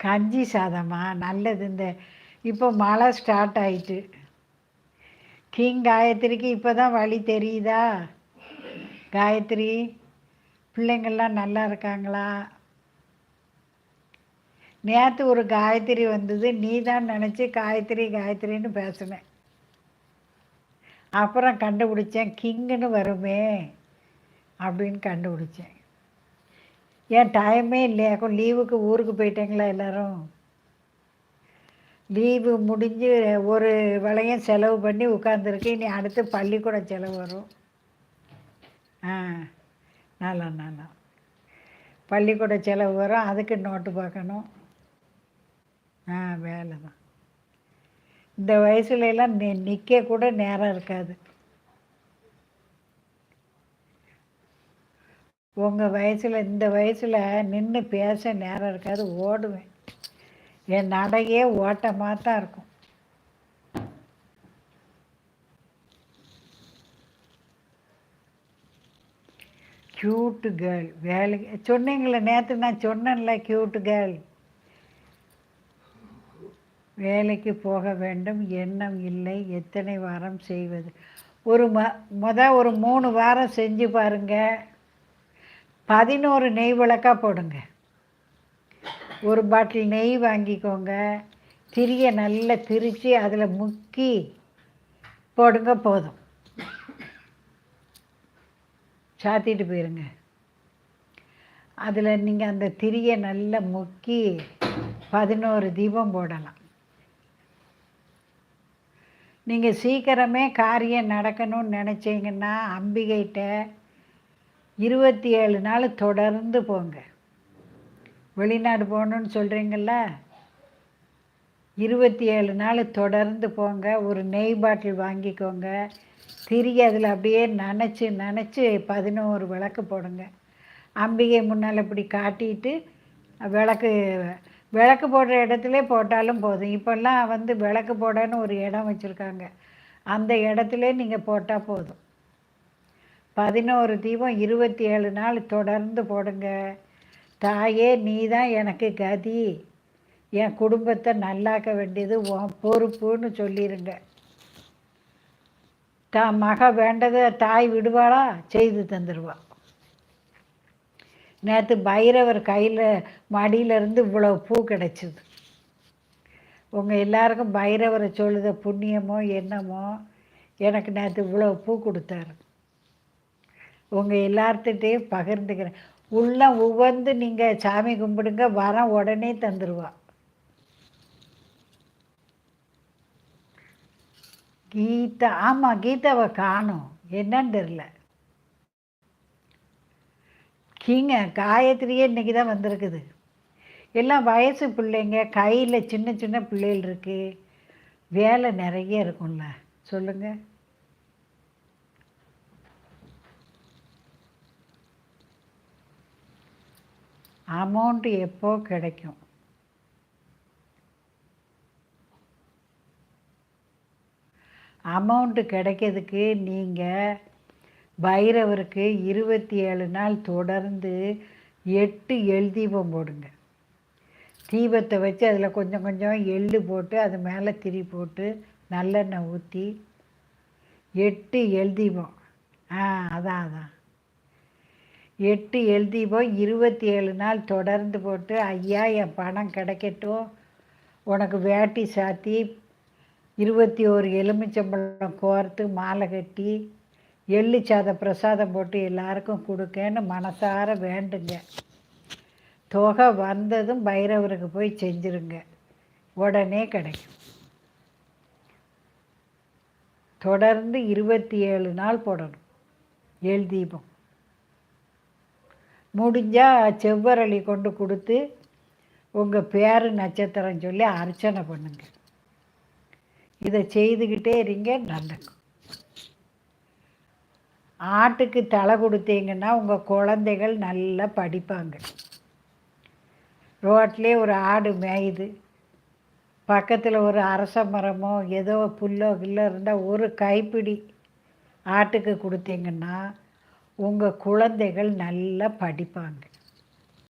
கஞ்சி சாதமா? நல்லது. இந்த இப்போ மழை ஸ்டார்ட் ஆயிட்டு. கிங் காயத்ரிக்கு இப்போ தான் வழி தெரியுதா? காயத்ரி பிள்ளைங்கள்லாம் நல்லா இருக்காங்களா? நேற்று ஒரு காயத்ரி வந்தது. நீ தான் நினச்சி காயத்ரி காயத்ரின்னு பேசினேன் அப்புறம் கண்டுபிடிச்சேன் கிங்குன்னு வருமே அப்படின்னு கண்டுபிடிச்சேன். ஏன் டைமே இல்லையாக்கும் லீவுக்கு ஊருக்கு போயிட்டீங்களா எல்லாரும்? லீவு முடிஞ்சு ஒரு வேலையும் செலவு பண்ணி உட்காந்துருக்கு இனி அடுத்து பள்ளிக்கூட செலவு வரும். ஆ நல்லா நல்லா பள்ளிக்கூட செலவு வரும். அதுக்கு நோட்டு பார்க்கணும். ஆ வேலை தான் இந்த வயசுல எல்லாம் நி நிற்க கூட நேரம் இருக்காது. உங்கள் வயசில் இந்த வயசில் நின்று பேச நேரம் இருக்காது ஓடுவேன். என் நடையே ஓட்டமாக தான் இருக்கும். க்யூட்டு கேர்ள் வேலைக்கு சொன்னீங்களே நேற்று நான் சொன்னேன்ல க்யூட்டு கேர்ள் வேலைக்கு போக வேண்டும் எண்ணம் இல்லை எத்தனை வாரம் செய்வது? ஒரு ம முத ஒரு மூணு வாரம் செஞ்சு பாருங்கள் பதினோரு நெய் விளக்கா போடுங்க. ஒரு பாட்டில் நெய் வாங்கிக்கோங்க. திரியை நல்லா திரித்து அதில் முக்கி போடுங்க போதும். சாத்திட்டு போயிருங்க. அதில் நீங்கள் அந்த திரியை நல்லா முக்கி பதினோரு தீபம் போடலாம். நீங்கள் சீக்கிரமே காரியம் நடக்கணும்னு நினச்சிங்கன்னா அம்பிகைகிட்ட இருபத்தி ஏழு நாள் தொடர்ந்து போங்க. வெளிநாடு போகணுன்னு சொல்கிறீங்கள இருபத்தி ஏழு நாள் தொடர்ந்து போங்க. ஒரு நெய் பாட்டில் வாங்கிக்கோங்க. திரி அதில் அப்படியே நினச்சி நினச்சி பதினோரு விளக்கு போடுங்க. அம்பிகை முன்னால் இப்படி காட்டிட்டு விளக்கு விளக்கு போடுற இடத்துல போட்டாலும் போதும். இப்போல்லாம் வந்து விளக்கு போடன்னு ஒரு இடம் வச்சுருக்காங்க. அந்த இடத்துல நீங்கள் போட்டால் போதும். பதினோரு தீபம் இருபத்தி ஏழு நாள் தொடர்ந்து போடுங்க. தாயே நீ தான் எனக்கு கதி. என் குடும்பத்தை நல்லாக்க வேண்டியது உன் பொறுப்புன்னு சொல்லிடுங்க தா மக வேண்டதை தாய் விடுவாளா? செய்து தந்துடுவா நேற்று பைரவர் கையில் மடியிலேருந்து இவ்வளோ பூ கிடச்சிது. உங்கள் எல்லாருக்கும் பைரவரை சொல்லுத புண்ணியமோ என்னமோ எனக்கு நேற்று இவ்வளோ பூ கொடுத்தாரு. உங்கள் எல்லார்த்திட்டையும் பகிர்ந்துக்கிறேன். உள்ள உவந்து நீங்கள் சாமி கும்பிடுங்க வரம் உடனே தந்துடுவா கீதா ஆமாம் கீதாவை காணும். என்னன்னு தெரில கீங்க காயத்ரியே இன்றைக்கி தான் வந்திருக்குது. எல்லாம் வயசு பிள்ளைங்க கையில் சின்ன சின்ன பிள்ளைகள் இருக்குது வேலை நிறைய இருக்கும்ல. சொல்லுங்கள் அமௌண்ட்டு எப்போ கிடைக்கும்? அமௌண்ட்டு கிடைக்கிறதுக்கு நீங்கள் பைரவருக்கு இருபத்தி ஏழு நாள் தொடர்ந்து எட்டு எள் தீபம் போடுங்க. தீபத்தை வச்சு அதில் கொஞ்சம் கொஞ்சம் எள்ளு போட்டு அது மேலே திரி போட்டு நல்லெண்ணெய் ஊற்றி எட்டு எள் தீபம். ஆ அதான் அதான். எட்டு எழுதி போய் இருபத்தி ஏழு நாள் தொடர்ந்து போட்டு ஐயா என் பணம் கிடைக்கட்டும். உனக்கு வேட்டி சாத்தி இருபத்தி ஒரு எலுமிச்சம்பழம் கோர்த்து மாலை கட்டி எள்ளு சாத பிரசாதம் போட்டு எல்லாருக்கும் கொடுக்கேன்னு மனசார வேண்டுங்க. தொகை வந்ததும் பைரவருக்கு போய் செஞ்சுருங்க. உடனே கிடைக்கும். தொடர்ந்து இருபத்தி ஏழு நாள் போடணும். எள் தீபம் முடிஞ்சால் செவ்வரளி கொண்டு கொடுத்து உங்கள் பேர் நட்சத்திரம் சொல்லி அர்ச்சனை பண்ணுங்க. இதை செய்துக்கிட்டே இருங்க நல்லக்கும் ஆட்டுக்கு தலை கொடுத்தீங்கன்னா உங்கள் குழந்தைகள் நல்லா படிப்பாங்க. ரோட்லேயே ஒரு ஆடு மேயுது. பக்கத்தில் ஒரு அரச மரமோ ஏதோ புல்லோ கில்லோ இருந்தால் ஒரு கைப்பிடி ஆட்டுக்கு கொடுத்தீங்கன்னா உங்கள் குழந்தைகள் நல்லா படிப்பாங்க.